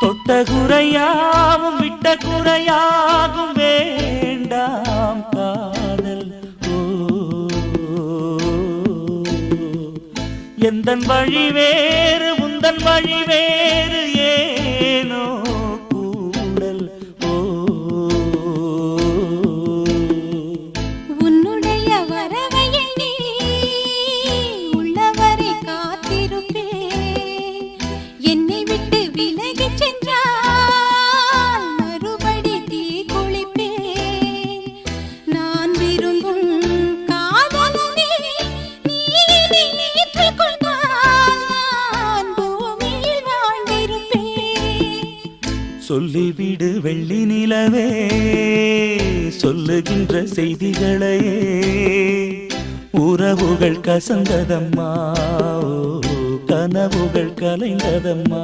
தொட்ட குறையாவும் விட்ட குறையாகும் வேண்டாம் காதல். எந்த வழி வேறு உந்தன் வழி வேறு ஏனோ கூடல். ஓ. உன்னுடைய வரவை உள்ளவரை காத்திருப்பேன். என்னை விட்டு சென்றால் மறுபடி தீ நான் விரும்பும் காதலனே நீ ஏற்றுக்கொண்டால் பூமியில் வாழ்ந்திருப்பேன். சொல்லிவிடு வெள்ளி நிலவே சொல்லுகின்ற செய்திகளையே. உறவுகள் கசந்ததம்மா கனவுகள் கலைந்ததம்மா.